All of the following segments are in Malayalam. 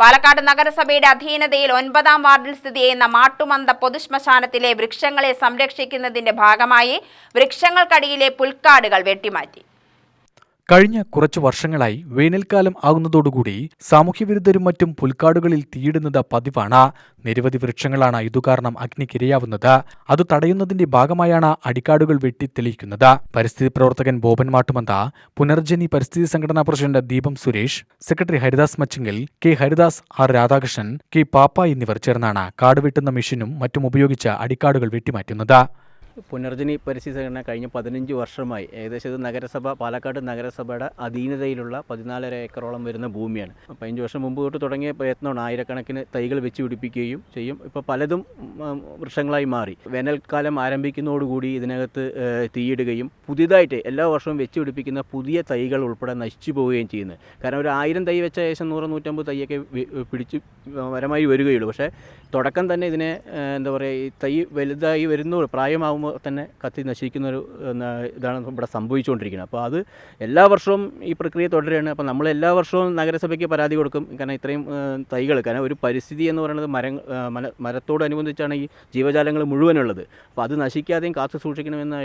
പാലക്കാട് നഗരസഭയുടെ അധീനതയിൽ ഒൻപതാം വാർഡിൽ സ്ഥിതി ചെയ്യുന്ന മാട്ടുമന്ത പൊതുശ്മശാനത്തിലെ വൃക്ഷങ്ങളെ സംരക്ഷിക്കുന്നതിന്റെ ഭാഗമായി വൃക്ഷങ്ങൾക്കടിയിലെ പുൽക്കാടുകൾ വെട്ടിമാറ്റി. കഴിഞ്ഞ കുറച്ചു വർഷങ്ങളായി വേനൽക്കാലം ആകുന്നതോടുകൂടി സാമൂഹ്യവിരുദ്ധരും മറ്റും പുൽക്കാടുകളിൽ തീയിടുന്നത് പതിവാണ്. നിരവധി വൃക്ഷങ്ങളാണ് ഇതുകാരണം അഗ്നിക്കിരയാവുന്നത്. അത് തടയുന്നതിന്റെ ഭാഗമായാണ് അടിക്കാടുകൾ വെട്ടിത്തെളിയിക്കുന്നത് പരിസ്ഥിതി പ്രവർത്തകൻ ബോബൻ മാട്ടുമന്ത പുനർജനി പരിസ്ഥിതി സംഘടനാ president Deepam Suresh secretary Haridas Machingal K Haridas R Radhakrishnan K Pappa എന്നിവർ ചേർന്നാണ് കാട് വെട്ടുന്ന മെഷീനും മറ്റും ഉപയോഗിച്ച് അടിക്കാടുകൾ വെട്ടിമാറ്റുന്നത്. പുനർജനി പരിസ്ഥിതി കഴിഞ്ഞ പതിനഞ്ച് വർഷമായി. ഏകദേശം ഇത് നഗരസഭ പാലക്കാട് നഗരസഭയുടെ അധീനതയിലുള്ള പതിനാലര ഏക്കറോളം വരുന്ന ഭൂമിയാണ്. പതിനഞ്ച് വർഷം മുമ്പ് തൊട്ട് തുടങ്ങിയ പ്രയത്നമാണ് ആയിരക്കണക്കിന് തൈകൾ വെച്ച് പിടിപ്പിക്കുകയും ചെയ്യും. ഇപ്പോൾ പലതും വൃക്ഷങ്ങളായി മാറി. വേനൽക്കാലം ആരംഭിക്കുന്നതോടുകൂടി ഇതിനകത്ത് തീയിടുകയും പുതിയതായിട്ട് എല്ലാ വർഷവും വെച്ച് പിടിപ്പിക്കുന്ന പുതിയ തൈകൾ ഉൾപ്പെടെ നശിച്ചു പോവുകയും ചെയ്യുന്നത് കാരണം ഒരു ആയിരം തൈ വെച്ച ശേഷം നൂറ് നൂറ്റമ്പത് തൈയൊക്കെ പിടിച്ച് വരമായി വരികയുള്ളൂ. പക്ഷേ തുടക്കം തന്നെ ഇതിനെ എന്താ പറയുക ഈ തൈ വലുതായി വരുന്ന പ്രായമാകുമ്പോൾ തന്നെ കത്തി നശിക്കുന്ന ഒരു ഇതാണ് ഇവിടെ സംഭവിച്ചുകൊണ്ടിരിക്കുന്നത്. അപ്പോൾ അത് എല്ലാ വർഷവും ഈ പ്രക്രിയ തുടരുകയാണ്. അപ്പോൾ നമ്മൾ എല്ലാ വർഷവും നഗരസഭയ്ക്ക് പരാതി കൊടുക്കും. കാരണം ഇത്രയും തൈകൾ കാരണം ഒരു പരിസ്ഥിതി എന്ന് പറയുന്നത് മരം മരത്തോടനുബന്ധിച്ചാണ് ഈ ജീവജാലങ്ങൾ മുഴുവനുള്ളത്. അപ്പോൾ അത് നശിക്കാതെയും കാത്തു സൂക്ഷിക്കണമെന്ന്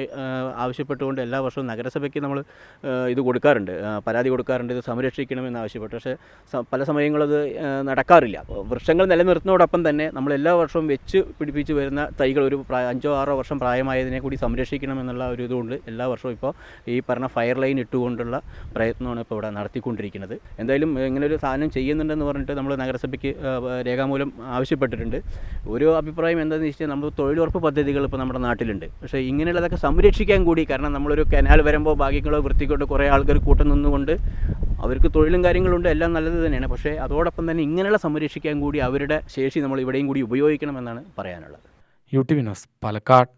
ആവശ്യപ്പെട്ടുകൊണ്ട് എല്ലാ വർഷവും നഗരസഭയ്ക്ക് നമ്മൾ ഇത് കൊടുക്കാറുണ്ട്. പരാതി കൊടുക്കാറുണ്ട്. ഇത് സംരക്ഷിക്കണമെന്ന് ആവശ്യപ്പെട്ടു. പക്ഷേ പല സമയങ്ങളും അത് നടക്കാറില്ല. വൃക്ഷങ്ങൾ നിലനിർത്തുന്നതോടൊപ്പം തന്നെ നമ്മൾ എല്ലാ വർഷവും വെച്ച് പിടിപ്പിച്ച് വരുന്ന തൈകൾ ഒരു അഞ്ചോ ആറോ വർഷം പ്രായമായതിനെ കൂടി സംരക്ഷിക്കണം എന്നുള്ള ഒരു ഇതുകൊണ്ട് എല്ലാ വർഷവും ഇപ്പോൾ ഈ പറഞ്ഞ ഫയർ ലൈൻ ഇട്ടുകൊണ്ടുള്ള പ്രയത്നമാണ് ഇപ്പോൾ ഇവിടെ നടത്തിക്കൊണ്ടിരിക്കുന്നത്. എന്തായാലും ഇങ്ങനെ ഒരു സാധനം ചെയ്യുന്നുണ്ടെന്ന് പറഞ്ഞിട്ട് നമ്മൾ നഗരസഭയ്ക്ക് രേഖാമൂലം ആവശ്യപ്പെട്ടിട്ടുണ്ട്. ഒരു അഭിപ്രായം എന്താണെന്ന് വെച്ചാൽ നമ്മൾ തൊഴിലുറപ്പ് പദ്ധതികൾ ഇപ്പോൾ നമ്മുടെ നാട്ടിലുണ്ട്. പക്ഷേ ഇങ്ങനെയുള്ളതൊക്കെ സംരക്ഷിക്കാൻ കൂടി കാരണം നമ്മളൊരു കനാൽ വരുമ്പോൾ ഭാഗ്യങ്ങളോ വൃത്തിക്കൊണ്ട് കുറേ ആൾക്കാർ കൂട്ടം നിന്നുകൊണ്ട് അവർക്ക് തൊഴിലും കാര്യങ്ങളുണ്ട് എല്ലാം നല്ലത് തന്നെയാണ്. പക്ഷേ അതോടൊപ്പം തന്നെ ഇങ്ങനെയുള്ള സംരക്ഷിക്കാൻ കൂടി അവരുടെ ശേഷി നമ്മൾ ഇവിടെയും കൂടി ഉപയോഗിക്കണമെന്നാണ് പറയാനുള്ളത്. യു ടി വിനോസ് പാലക്കാട്.